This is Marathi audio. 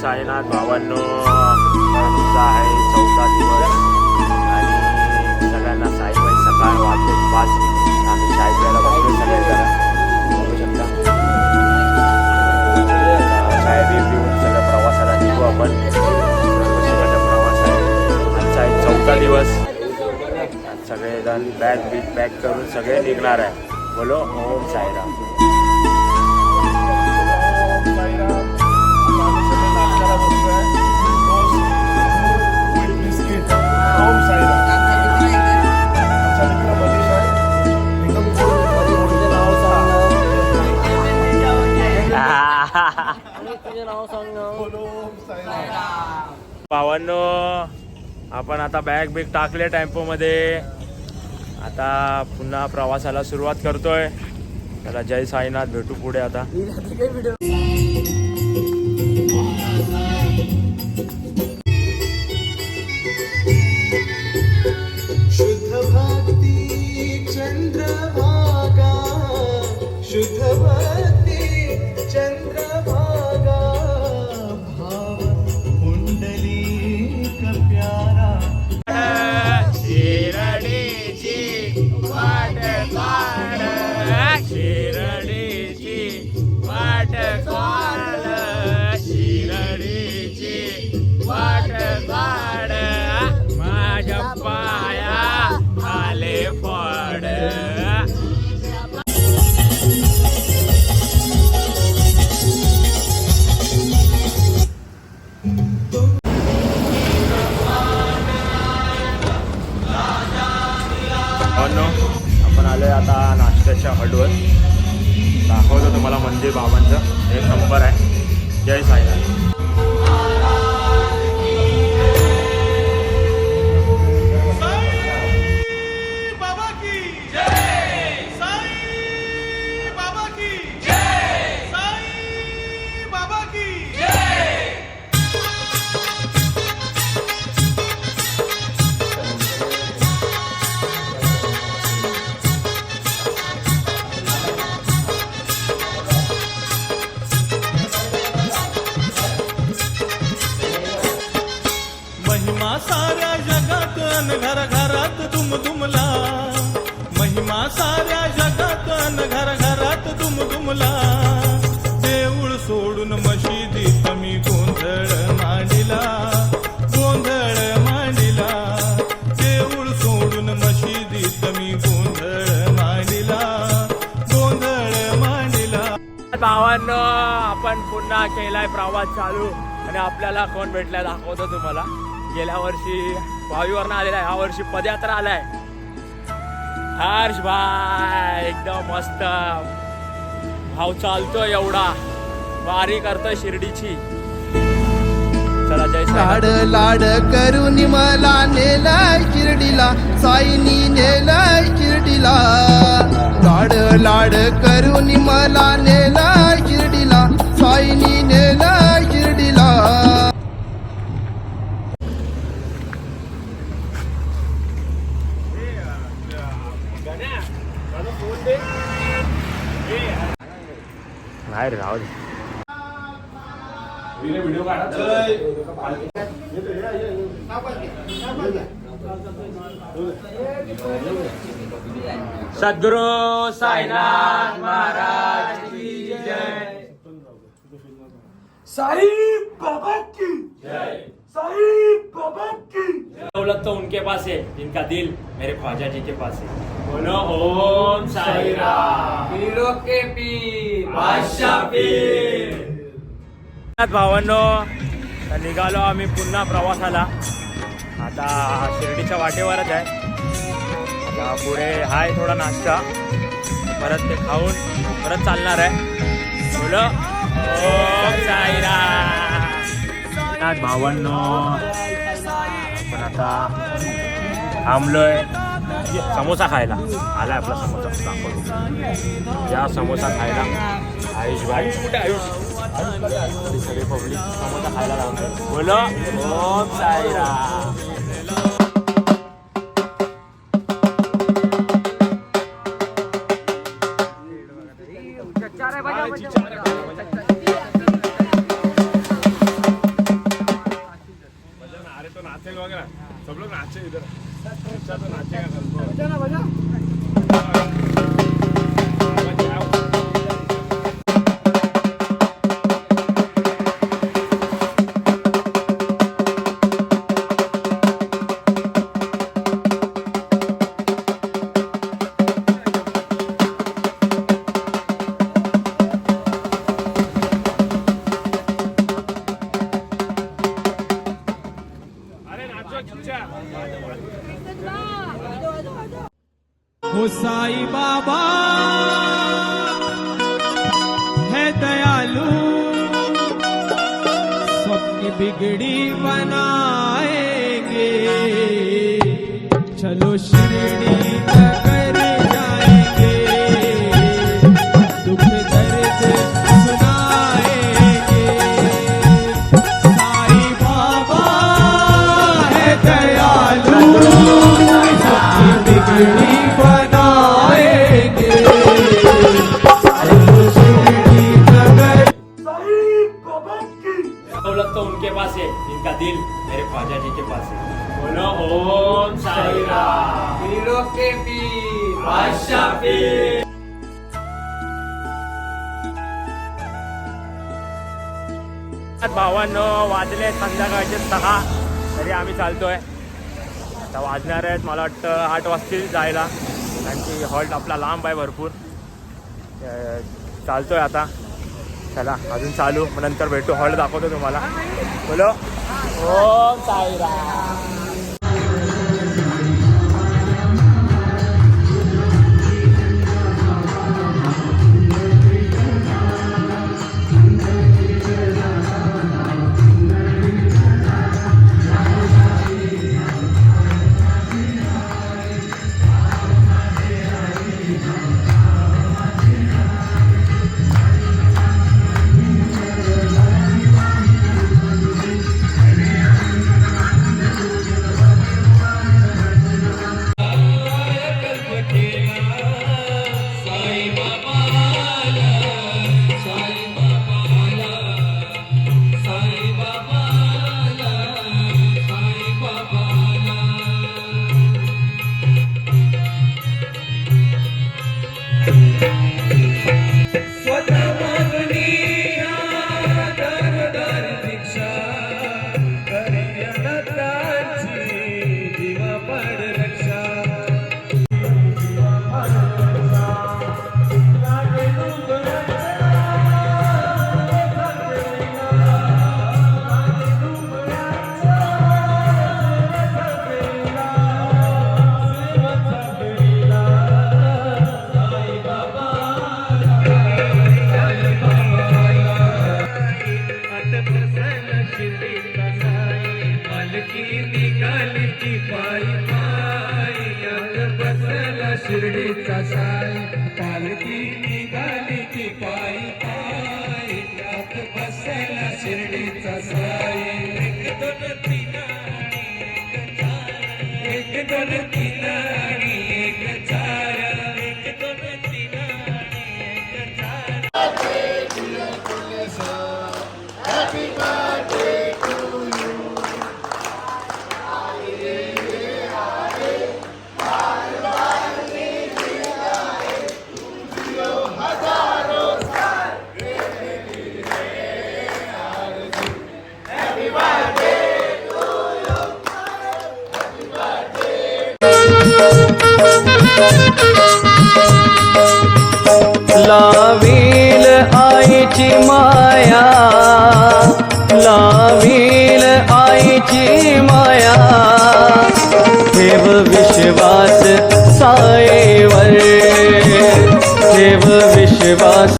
साईनाथ भावांनो तुमचा आहे चौथा दिवस. आणि सगळ्यांना साईबाई सकाळ वाजले पाच आम्ही चाय प्यायला बसलो सगळेजण बघू शकता. चाय बी पिऊन सगळं प्रवासाला निघू आपण. सुखद प्रवास आहे आजचा आहे चौथा दिवस. आज सगळेजण बॅग बीग पॅक करून सगळे निघणार आहे. बोलो ओम साईराम. आता बॅग बिग टाकले टेम्पोमध्ये. आता पुन्हा प्रवासाला सुरुवात करतोय. त्याला जय साईनाथ भेटू पुढे आता. शुद्ध भक्ती चंद्रभागा. शुद्ध भक्ती चंद्रभागा बाबांच्या हडवर दाखवतो तुम्हाला मंदिर बाबांचं. एक नंबर आहे. जय साईनाथ. मित्रांनो आपण पुन्हा केलाय प्रवास चालू आणि आपल्याला कोण भेटलाय दाखवतो तुम्हाला. गेल्या वर्षी भावीवरनं आलेला आहे ह्या वर्षी पदयात्रा आलाय. हर्ष भाई एकदम मस्त. भाव चालतोय एवढा. वारी करतोय शिर्डीची. चला जय लाड लाड करून मला नेलाय शिर्डीला. साईनी नेलाय शिर्डीला. लाड लाड करून मला नेलाय नाही रे राहू दे. सद्गुरु साईनाथ महाराज की जय. साई बाबा की जय. साई बाबा की दौलत तो उनके पास है जिनका दिल मेरे ख्वाजा जी के पास है। बोलो ओम साई राम पीरों के पीर। भावांनो निघालो आम्ही पुन्हा प्रवासाला. आता शिर्डीच्या वाटेवरच आहे. आता पुढे हाय थोडा नाश्ता. परत ते खाऊन परत चालणार आहे. मुलं ओम भावांनो. पण आता थांबलोय. समोसा खायला. आला आपला समोसा. दाखवतो या समोसा खायला आयुष भाई. कुठे आयुष सगळे पब्लिक समोसा खायला लागले बोलो ओम साईराम. सब लोग नाचे इधर. বাজা साई बाबा। है दयालु। सबकी बिगड़ी बनाएँगे। चलो शिरडी नगर। दिल मेरे ख्वाजा जी के पास. है बोलो ओम साई राम हीरो के पीर बादशाह पीर भावांनो वाजले संध्याकाळचे सहा. तरी आम्ही चालतोय. आता वाजणार आहेत मला वाटतं आठ वाजतील जायला. कारण की हॉल्ट आपला लांब आहे भरपूर. चालतोय आता. चला अजून चालू. मग नंतर भेटू. हॉल्ट दाखवतो तुम्हाला. बोलो. 不在啦。की निघाली ती पायी ओम बसला शिर्डीचा साई. पालखी निघाली ती पायी पायी यात बसला शिर्डीचा साई. एक दोन तीन एक दोन तीन लावील आईची माया लावील आईची माया। देव विश्वास साईवर देव विश्वास